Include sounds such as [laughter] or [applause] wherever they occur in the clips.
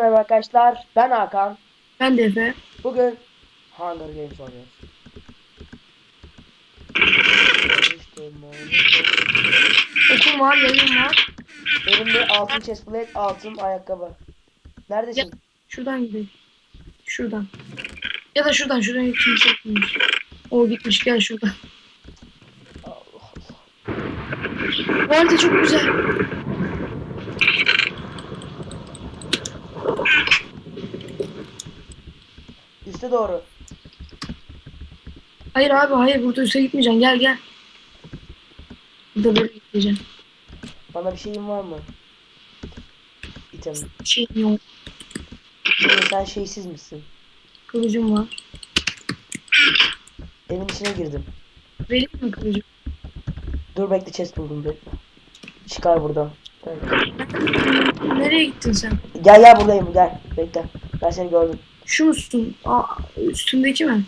Merhaba arkadaşlar, ben Hakan. Ben de Efe. Bugün Hunger Games oynuyoruz. Okum var, yayın var. Elimde altın chestplate, altın ayakkabı. Neredesin? Şuradan gidelim. Şuradan. Ya da şuradan, şuradan hiç kimse gitmemiş. O gitmiş, gel şuradan. Allah Allah. Bu arada çok güzel. Üste doğru. Hayır abi, hayır. Burada üste gitmeyeceksin. Gel gel. Burada böyle gideceksin. Bana bir şeyin var mı? İtem. Şey yok. Oğlum sen şeysiz misin? Kılıcım var. Evin içine girdim. Vereyim mi kılıcım? Dur bekle chest buldum bekle. Çıkar buradan. Gel Nereye gittin sen? gel, gel buradayım gel. Bekle. Ben seni gördüm. Şu musun? Aa, üstündeki mi?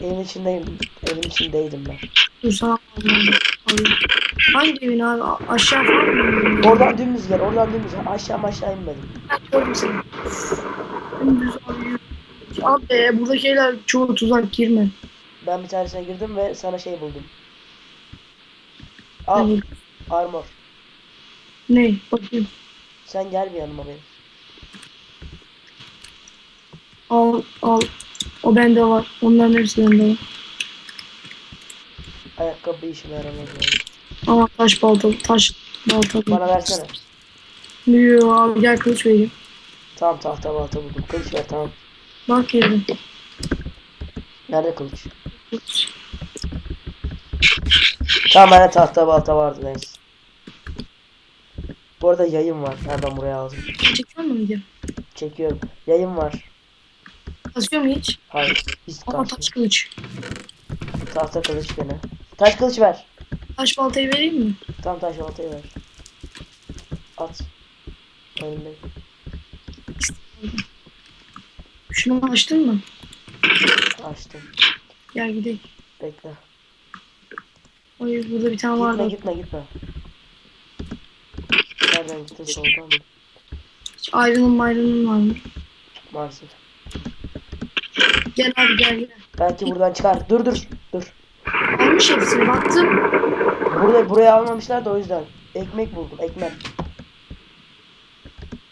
Evin içindeyim. Evin içindeydim ben. Dur sana alayım. alayım. Hangi evin abi? A- Aşağı falan mı? Oradan dümdüz gel. Oradan dümdüz. Aşağı aşağı inmedim. Ben gördüm seni. Dümdüz. Abi be, burada şeyler çoğu tuzak girme. Ben bir tanesine girdim ve sana şey buldum. Al Yani, armor. ne? Bakayım. Sen gel bir yanıma benim. Al al. O bende var. Onların hepsi bende var. Ayakkabı işime yaramaz yani. Taş balta, taş balta. Bana versene. Yo abi gel kılıç vereyim. Tamam tahta balta buldum. Kılıç ver tamam. Bak yedim. Nerede kılıç? Kılıç. Tamam bende tahta balta vardı neyse. Bu arada yayın var. Ben buraya aldım. Çekiyor mu video? Çekiyorum. Yayın var. Kasıyor mu hiç? Hayır. Hiç Ama kalsın. taş kılıç. Tahta kılıç gene. Taş kılıç ver. Taş baltayı vereyim mi? Tamam taş baltayı ver. At. Önümde. Şunu açtın mı? Açtım. Gel gidelim. Bekle. Hayır burada bir tane Gitme vardı. gitme gitme. Nereden gittin soldan mı? Hiç ayrının mayrının var mı? Maalesef. Gel abi gel gel. Belki buradan çıkar. Dur dur. Dur. Almış hepsini baktım. Burada buraya almamışlar da o yüzden. Ekmek buldum. Ekmek.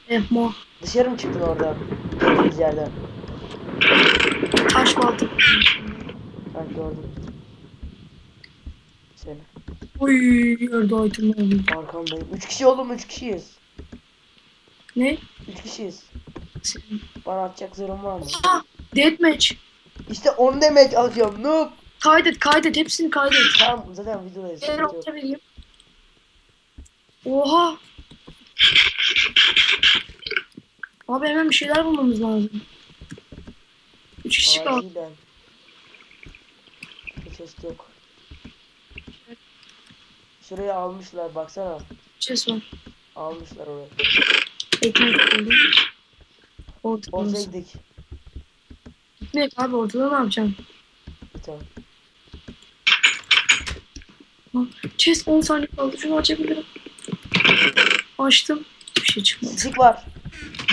Eh mo. Dışarı mı çıktın orada? Gittiğiniz yerden. Taş balta. Ben gördüm. Seni. Oy yerde oldu. Arkamdayım. Üç kişi oğlum. Üç kişiyiz. Ne? Üç kişiyiz. Bana atacak zırhın var mı? Deathmatch. İşte 10 demek atıyorum. Noob. Kaydet kaydet hepsini kaydet. Tamam zaten videodayız. Eğer vereyim. Oha. Abi hemen bir şeyler bulmamız lazım. Üç kişi kaldı. Chest yok. Şurayı almışlar baksana. Chest var. Almışlar orayı. Ekmek buldum. Ortaya Ekmek abi ortada ne yapacaksın? Tamam. Chest 10 saniye kaldı. Şunu açabilirim. Açtım. Hiçbir şey çıkmadı. Stick var.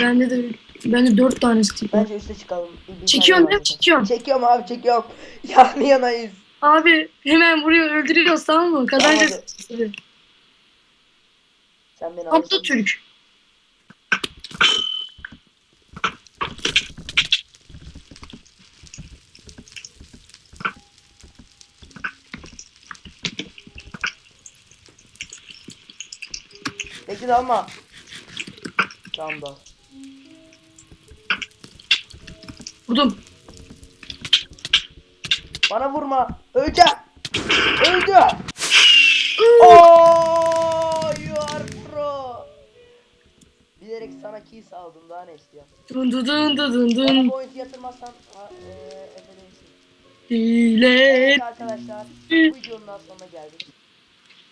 Bende de bende 4 tane stick var. Bence üste çıkalım. Bir- bir tane değil mi? Çekiyorum. Çekiyorum abi çekiyorum. [laughs] Yan yanayız. Abi hemen vuruyor öldürüyoruz tamam mı? Kazanacağız. Sen beni Abla. Türk. Bekle de alma. Tamam da. Vurdum. Bana vurma. Öleceğim. Öldü. Oh, you are pro. Bilerek sana kill saldım daha ne istiyorsun? Dun dun dun dun dun Bana point yatırmazsan ha, e, Efe değilsin. Hile. Evet arkadaşlar bu videonun sonuna geldik.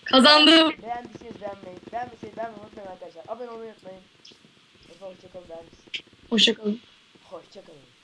Kazandım. Beğendiyseniz beğenmeyi, beğenmediyseniz beğenmeyi unutmayın arkadaşlar. Abone olmayı unutmayın. Hoşçakalın? Hoşçakalın. Hoşçakalın.